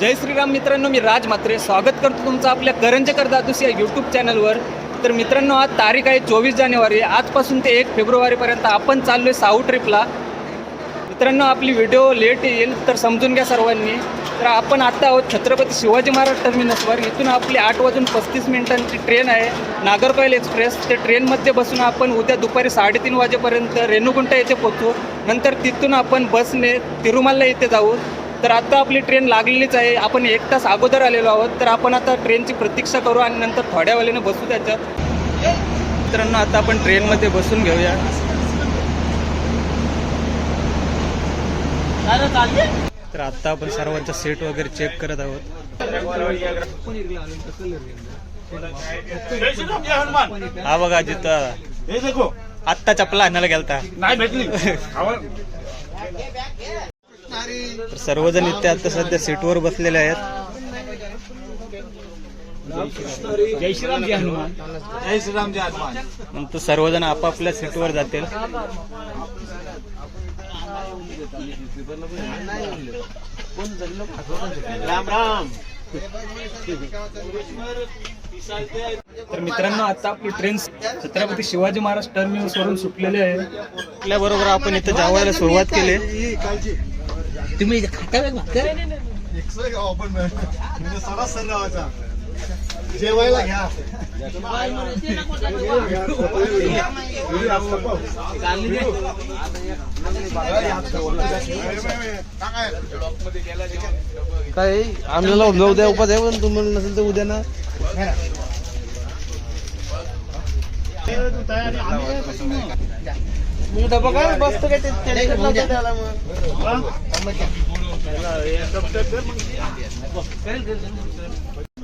जय श्रीराम मित्रांनो मी राज मात्रे स्वागत करतो तुमचं आपल्या करंजकर दादूस या यूट्यूब चॅनलवर तर मित्रांनो आज तारीख आहे चोवीस जानेवारी. आजपासून ते एक फेब्रुवारीपर्यंत आपण चाललो आहे साऊ ट्रिपला मित्रांनो आपली व्हिडिओ लेट येईल तर समजून घ्या सर्वांनी. तर आपण आत्ता आहोत छत्रपती शिवाजी महाराज टर्मिनसवर इथून आपली आठ वाजून पस्तीस मिनिटांची ट्रेन आहे नागरकोईल एक्सप्रेस त्या ट्रेनमध्ये बसून आपण उद्या दुपारी साडेतीन वाजेपर्यंत रेणुगुंटा येथे पोचू नंतर तिथून आपण बसने तिरुमलला येथे जाऊ. तर आता आपली ट्रेन लागलेलीच आहे. आपण एक तास अगोदर आलेलो आहोत. तर आपण आता ट्रेनची प्रतीक्षा करू आणि नंतर थोड्या वेळेने बसू त्याच्यात. मित्रांनो आता आपण ट्रेनमध्ये बसून घेऊया. तर आता आपण सर्वांचा सेट वगैरे चेक करत आहोत. हा बघा जिथं देखो आत्ता चपला आणायला गेलता. नाही भेटली. तर सर्वजण इथे आता सध्या सीटवर बसलेले आहेत. जय श्रीराम जय हनुमान. जय श्रीराम जय हनुमान. नंतर सर्वजण आपापल्या सीटवर जातील. राम राम. तर मित्रांनो आता आपली ट्रेन छत्रपती शिवाजी महाराज टर्मिनस वरून सुटलेली आहे. आपल्याबरोबर आपण इथे जावायला सुरुवात केली. तुम्ही खाता वेग भाकर? जेवायला घ्या. काय आम्हाला उद्या उपास आहे पण तुम्हाला नसेल तर उद्या ना. मग डबा काय बसतो काय ते- tension नको त्याला मग.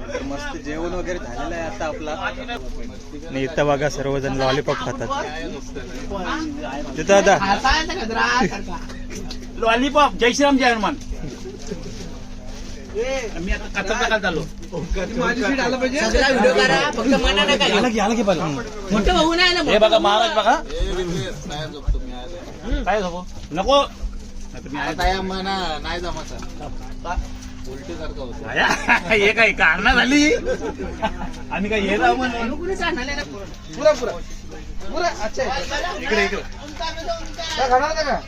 तर मस्त जेवण वगैरे झालेलं आहे आता आपला. आणि इथं बघा सर्वजण लॉलीपॉप खातात. तिथं आता लॉलीपॉप जय श्रीराम जय हनुमान. मी आता कच्चा टाकायला चाललो. सगळा व्हिडिओ करा फक्त मना नका मोठं भाऊ नाही आला हे बघा महाराज बघा. काय झोपो? नको. नाहीतर मी आया. हे काय कारणा झाली? आम्ही काय येत आहोत. पुरा. पुरा पुरा. अच्छा. आहे. इकडे. इकडे काय खाणार नाही का?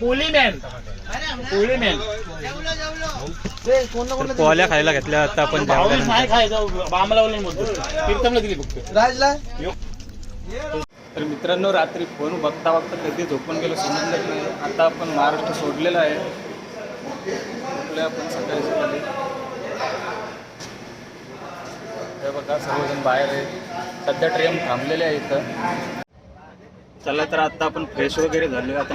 पोहल्या खायला घेतल्या आता आपण. नाही खायचं आम्हाला बोलून बोलतो. कीर्तनला दिली फक्त. राजला? तर मित्रांनो रात्री फोन बघता बघता कधी झोपून गेलो समजलंच नाही. आता आपण महाराष्ट्र सोडलेला आहे. आपण सकाळी सकाळी. हे बघा सर्वजण बाहेर आहे सध्या ट्रेन थांबलेले आहे इथं. चला तर आता आपण फ्रेश वगैरे झालो आता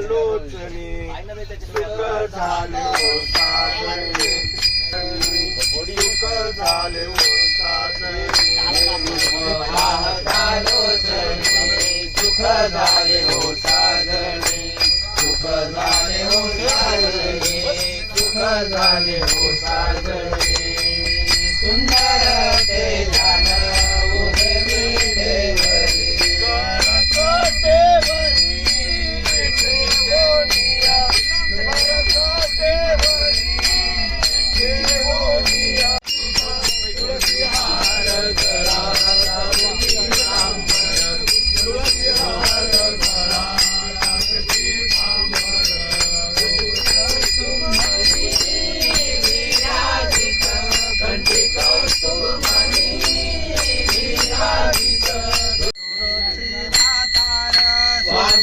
लोचनी झाले हो साजणे सुख झाले हो साजणे सुख झाले हो साजणे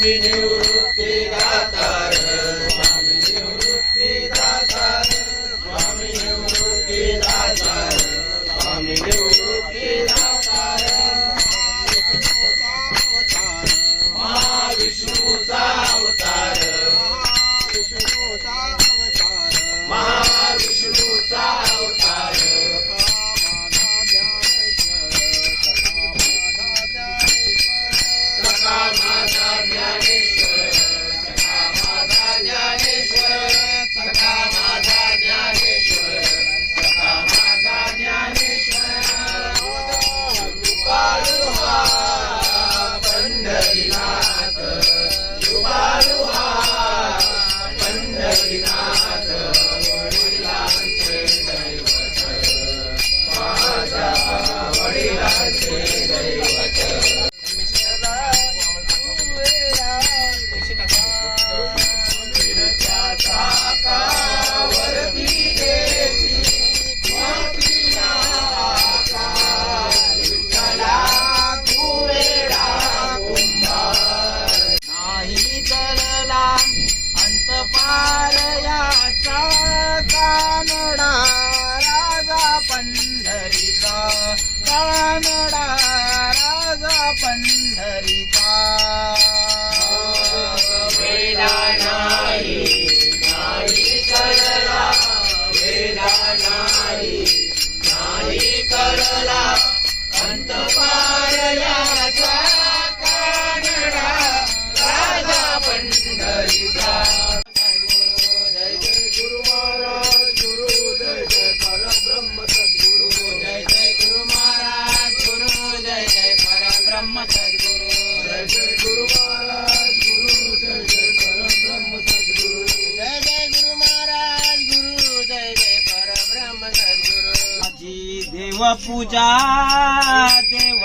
we do. देव पूजा देव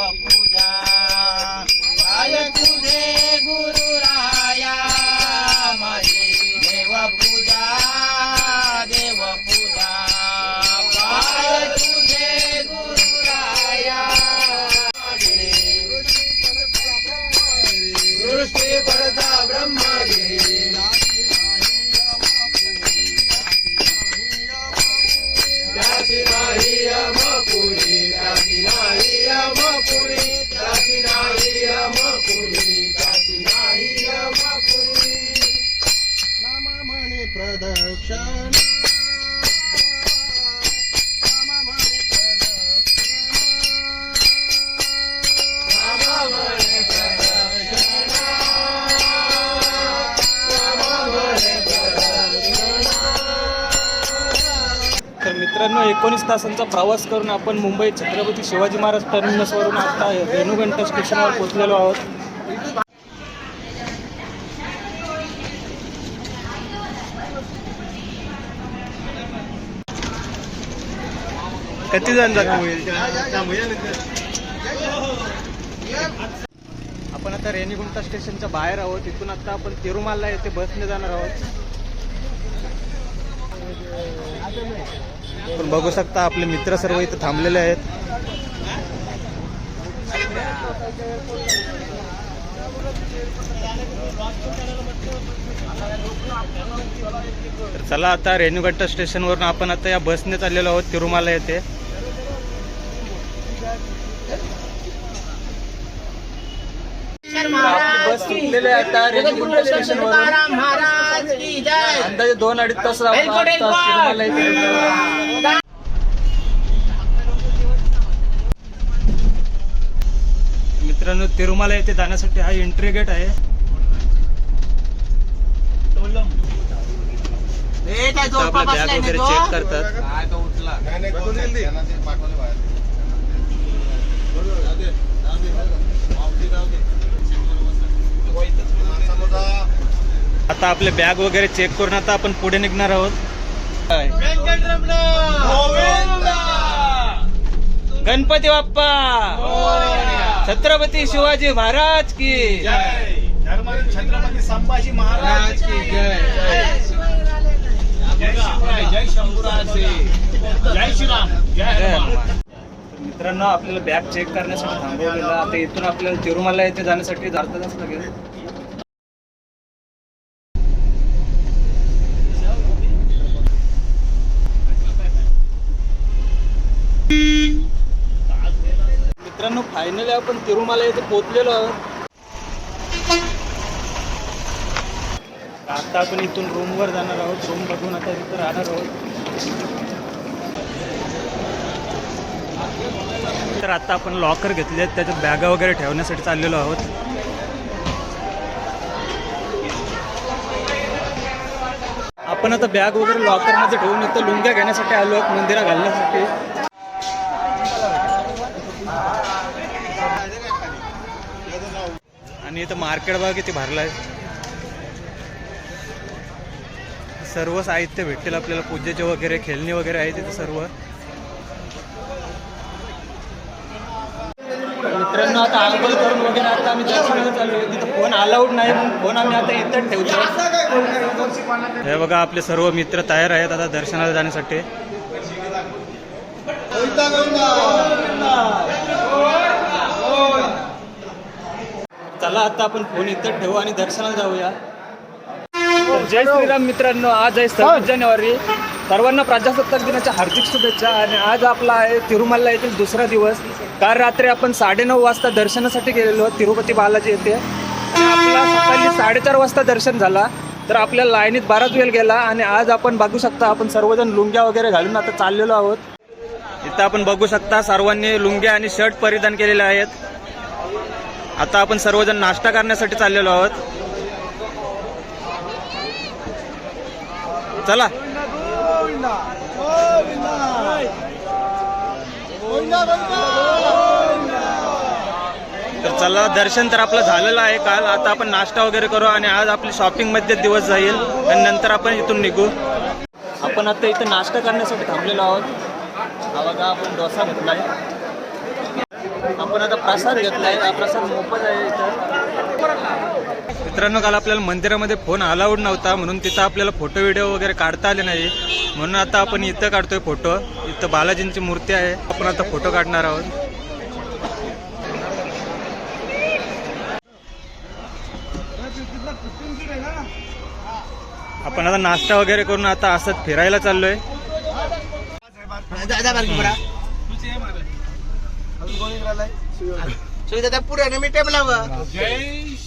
तासांचा प्रवास करून आपण मुंबई छत्रपती शिवाजी महाराज टर्मिनसवरून आता रेणुगंट स्टेशनवर पोहोचलेलो आहोत. किती जण आपण आता रेणीगुंटा स्टेशनच्या बाहेर आहोत. इथून आता आपण तिरुमाला येथे बसने जाणार आहोत. पण बघू शकता आपले मित्र सर्व इथं थांबलेले आहेत. तर चला आता रेणुगट्टा स्टेशनवरून आपण आता या बसने चाललेलो आहोत तिरुमाला येथे. बस सुटलेली आहे आता रेणुगुंटा स्टेशनवरून महाराज की जय. अंदाजे दोन अडीच तास आपण. मित्रांनो तिरुमला येथे जाण्यासाठी हा एंट्री गेट आहे. ए, त्या आता जोडपा आपला बसलाय बॅग ना वगैरे तो. चेक करतात आता आपले बॅग वगैरे चेक करून आता आपण पुढे निघणार आहोत? गणपती बाप्पा! छत्रपती शिवाजी महाराज की! छत्रपती संभाजी महाराज की जय! जय शिवराय जय। शंभूराजे! जय श्रीराम! जय जय हनुमान हनुमान. तर मित्रांनो आपल्याला बॅग चेक करण्यासाठी थांबवलेलं आता इथून आपल्याला तिरुमला येथे जाण्यासाठी अर्धा तास लागेल. मित्रांनो फायनली आपण तिरुमाला येथे पोहोचलेलो आहोत. आता आपण इथून रूमवर जाणार आहोत. रूम बघून आता तिथं राहणार आहोत. तर आता आपण लॉकर घेतले आहेत. त्याच्यात बॅगा वगैरे ठेवण्यासाठी चाललेलो आहोत. आपण आता बॅग वगैरे लॉकरमध्ये ठेवून येतो लुंग्या घेण्यासाठी आलो आहोत मंदिरा घालण्यासाठी. आणि इथं मार्केट बघा किती भरलाय. आहे सर्व साहित्य भेटतील आपल्याला. पूजेचे वगैरे खेळणी वगैरे आहे तिथे सर्व. मित्रांनो आता आंघोळ करून वगैरे आता आम्ही दर्शनाला चालू आहे तिथं फोन अलाउड नाही म्हणून फोन आम्ही आता इथं ठेवतो. हे बघा आपले सर्व मित्र तयार आहेत आता दर्शनाला जाण्यासाठी. चला आता आपण फोन इथं ठेवू आणि दर्शनाला जाऊया. जय श्रीराम मित्रांनो आज आहे सव्वीस जानेवारी. सर्वांना प्रजासत्ताक दिनाच्या हार्दिक शुभेच्छा आणि आज आपला आहे तिरुमल्ला येथील दुसरा दिवस. काल रात्री आपण साडेनऊ वाजता दर्शनासाठी गेलेलो तिरुपती बालाजी येथे. आपला सकाळी साडेचार वाजता दर्शन झाला. तर आपल्या लाईनीत बराच वेळ गेला आणि आज आपण बघू शकता आपण सर्वजण लुंग्या वगैरे घालून आता चाललेलो आहोत. इथं आपण बघू शकता सर्वांनी लुंग्या आणि शर्ट परिधान केलेले आहेत. आता आपण सर्वजण नाश्ता करण्यासाठी चाललेलो आहोत. चला. तर चला दर्शन तर आपलं झालेलं आहे काल. आता आपण नाश्ता वगैरे करू आणि आज आपली शॉपिंगमध्ये दिवस जाईल. आणि नंतर आपण इथून निघू. आपण आता इथं नाश्ता करण्यासाठी थांबलेलो आहोत. हा बघा आपण डोसा घेतलाय. आपण आता प्रसाद घेतलाय. हा प्रसाद मोफत आहे इथं. मित्रांनो काल आपल्याला मंदिरामध्ये फोन अलाउड नव्हता म्हणून तिथं आपल्याला फोटो व्हिडिओ वगैरे काढता आले नाही. म्हणून आता आपण इथं काढतोय फोटो इथं बालाजींची मूर्ती आहे. आपण आता फोटो काढणार आहोत. आपण आता नाश्ता वगैरे करून आता असंच फिरायला चाललोय. सुविधा त्या पुऱ्याने मी टेबल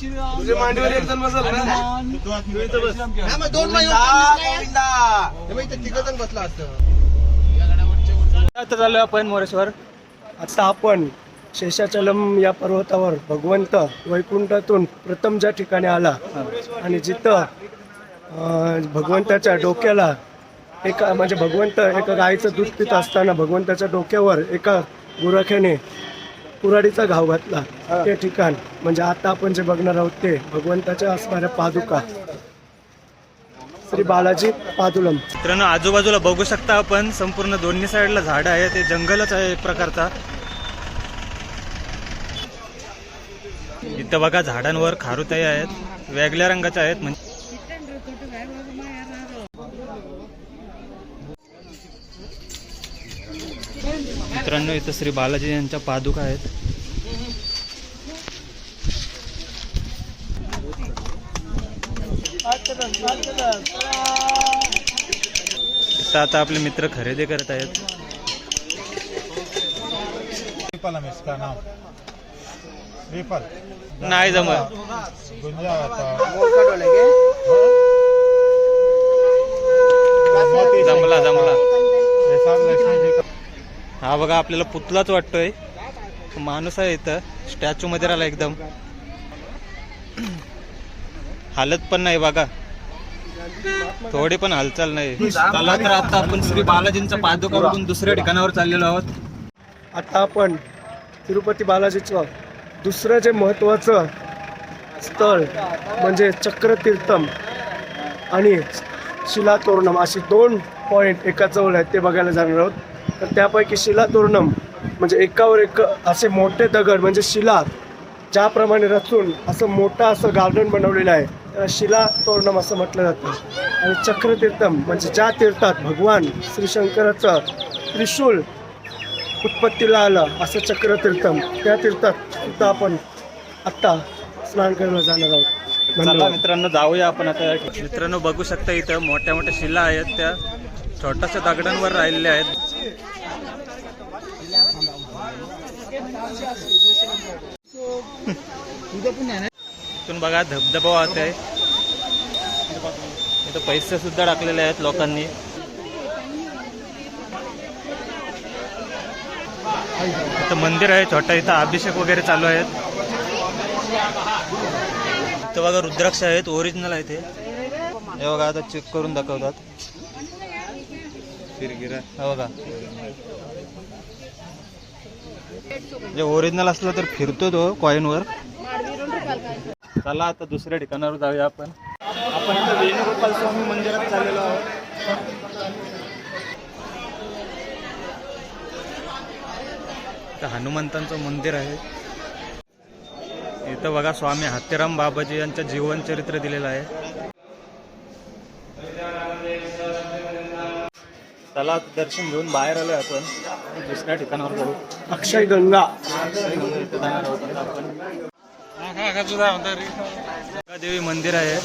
हवं तुझ्या मांडीवर एक जण बसल ना? हा, मग दोन बाई तिघ जण बसला असतं आता आपण मोरेश्वर. आता आपण शेषाचलम या पर्वतावर भगवंत वैकुंठातून प्रथम ज्या ठिकाणी आला आणि जिथं अं, भगवंताच्या डोक्याला एका म्हणजे भगवंत एका गाईचं दूध पित असताना भगवंताच्या डोक्यावर एका गुराख्याने कुऱ्हाडीचा घाव घातला ते ठिकाण. म्हणजे आता आपण जे बघणार आहोत ते भगवंताच्या असणाऱ्या पादुका. श्री बालाजी पादुलम. मित्रांनो आजूबाजूला बघू शकता आपण संपूर्ण दोन्ही साईडला झाडं आहे ते जंगलच आहे एक प्रकारचा. इथं बघा झाडांवर खारुताई आहेत वेगळ्या रंगाच्या आहेत म्हणजे मित्रांनो इथं श्री बालाजी यांच्या पादुका आहेत. इथं आता आपले मित्र खरेदी करत आहेत. नाही जमत. जमला जमला. हा बघा आपल्याला पुतलाच वाटतोय. माणूस आहे इथं. स्टॅच्यू मध्ये राहिला एकदम. हालत पण नाही बघा. थोडी पण हालचाल नाही. चला तर आता आपण श्री बालाजींचा पादुका बघून दुसऱ्या ठिकाणावर चाललेलो आहोत. आता आपण तिरुपती बालाजीचं दुसरं जे महत्त्वाचं स्थळ म्हणजे चक्रतीर्थम आणि शिलातोरणम अशी दोन पॉईंट एका जवळ आहेत ते बघायला जाणार आहोत. तर त्यापैकी शिलातोरणम म्हणजे एकावर एक असे मोठे दगड म्हणजे शिला ज्याप्रमाणे रचून असं मोठं असं गार्डन बनवलेलं आहे त्याला शिला तोरणम असं म्हटलं जातं. आणि चक्रतीर्थम म्हणजे ज्या तीर्थात भगवान श्री शंकराचं त्रिशूल उत्पत्तीला आलं असं चक्रतीर्थम त्या तीर्थात सुद्धा आपण आत्ता स्नान करायला जाणार आहोत. मित्रांनो जाऊया आपण आता मित्रांनो बघू शकता इथं मोठ्या मोठ्या शिला आहेत त्या. छोट्याशा दगडांवर राहिलेल्या आहेत. इथून बघा धबधबा वाहत आहे इथं पैसे सुद्धा टाकलेले आहेत लोकांनी. इथं मंदिर आहे छोटा इथं अभिषेक वगैरे चालू आहेत. इथं बघा रुद्राक्ष आहेत ओरिजिनल आहे ते. हे बघा आता चेक करून दाखवतात. हे बघा जे ओरिजिनल असलं तर फिरतो तो कॉईनवर चला आता दुसऱ्या ठिकाणावर जाऊया आपण. आपण आता वेणुगोपाल स्वामी मंदिरात चाललेलो आहोत. हनुमंतांचं मंदिर आहे. इथं बघा स्वामी हातीराम बाबाजी यांचं जीवन चरित्र दिलेलं आहे. चला दर्शन घेऊन बाहेर आलोय आपण. दुसऱ्या ठिकाणावर जाऊ. अक्षय गंगा. आपण देवी मंदिर आहे.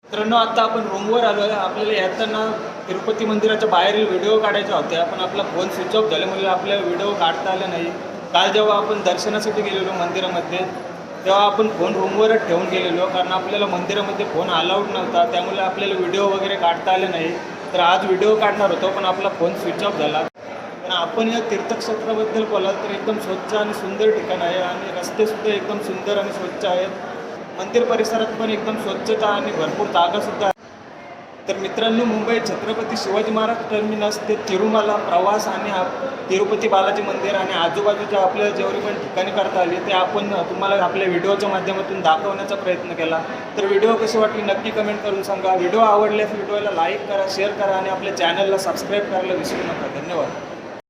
मित्रांनो आता आपण रूमवर आलो आहे आपल्याला येताना तिरुपती मंदिराच्या बाहेरील व्हिडिओ काढायचे होते आपण आपला फोन स्विच ऑफ झाल्यामुळे आपल्याला व्हिडिओ काढता आले नाही. काल जेव्हा आपण दर्शनासाठी गेलेलो मंदिरामध्ये तेव्हा आपण फोन रूमवरच ठेवून गेलेलो कारण आपल्याला मंदिरामध्ये फोन अलाउड नव्हता. त्यामुळे आपल्याला व्हिडिओ वगैरे काढता आले नाही. तर आज व्हिडिओ काढणार होतो पण आपला फोन स्विच ऑफ झाला. पण आपण या तीर्थक्षेत्राबद्दल बोलाल तर एकदम स्वच्छ आणि सुंदर ठिकाण आहे आणि रस्तेसुद्धा एकदम सुंदर आणि स्वच्छ आहेत. मंदिर परिसरात पण एकदम स्वच्छता आणि भरपूर जागासुद्धा तर मित्रांनो मुंबई छत्रपती शिवाजी महाराज टर्मिनस ते तिरुमाला प्रवास आणि तिरुपती बालाजी मंदिर आणि आजूबाजूच्या आपल्या जेवढी पण ठिकाणी करता आली ते आपण तुम्हाला आपल्या व्हिडिओच्या माध्यमातून दाखवण्याचा प्रयत्न केला. तर व्हिडिओ कशी वाटली नक्की कमेंट करून सांगा. व्हिडिओ आवडल्यास व्हिडिओला लाईक करा शेअर करा आणि आपल्या चॅनलला सबस्क्राईब करायला विसरू नका. धन्यवाद.